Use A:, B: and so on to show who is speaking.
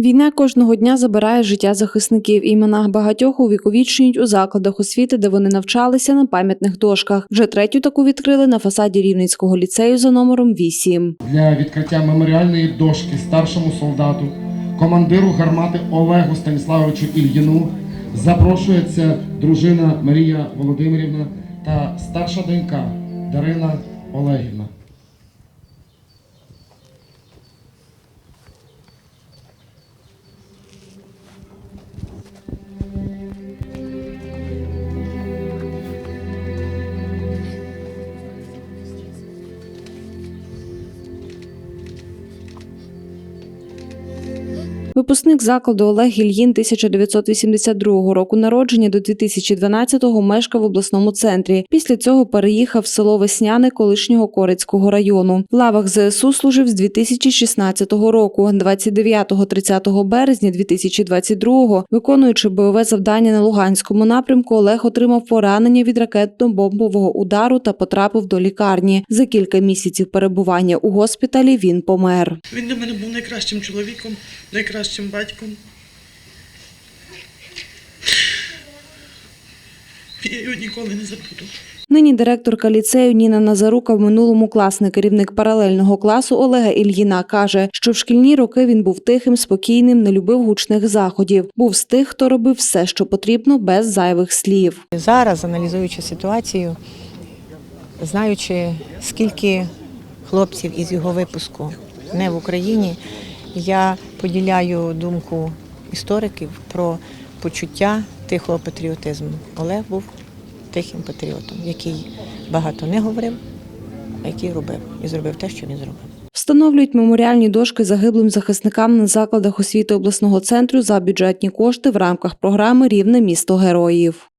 A: Війна кожного дня забирає життя захисників. Імена багатьох увіковічнюють у закладах освіти, де вони навчалися на пам'ятних дошках. Вже третю таку відкрили на фасаді Рівненського ліцею за номером 8.
B: для відкриття меморіальної дошки старшому солдату, командиру гармати Олегу Станіславовичу Ільїну запрошується дружина Марія Володимирівна та старша донька Дарина Олегівна.
A: Випускник закладу Олег Ільїн 1982 року народження до 2012-го мешкав в обласному центрі. Після цього переїхав в село Весняне колишнього Корецького району. В лавах ЗСУ служив з 2016 року. 29-30 березня 2022-го, виконуючи бойове завдання на Луганському напрямку, Олег отримав поранення від ракетно-бомбового удару та потрапив до лікарні. За кілька місяців перебування у госпіталі він помер.
C: Він для мене був найкращим чоловіком, найкращим батьком. Я його ніколи не забуду.
A: Нині директорка ліцею Ніна Назарука, в минулому класний керівник паралельного класу Олега Ільїна каже, що в шкільні роки він був тихим, спокійним, не любив гучних заходів. Був з тих, хто робив все, що потрібно, без зайвих слів.
D: Зараз, аналізуючи ситуацію, знаючи, скільки хлопців із його випуску не в Україні, я поділяю думку істориків про почуття тихого патріотизму. Олег був тихим патріотом, який багато не говорив, а який робив і зробив те, що він зробив.
A: Встановлюють меморіальні дошки загиблим захисникам на закладах освіти обласного центру за бюджетні кошти в рамках програми Рівне місто героїв.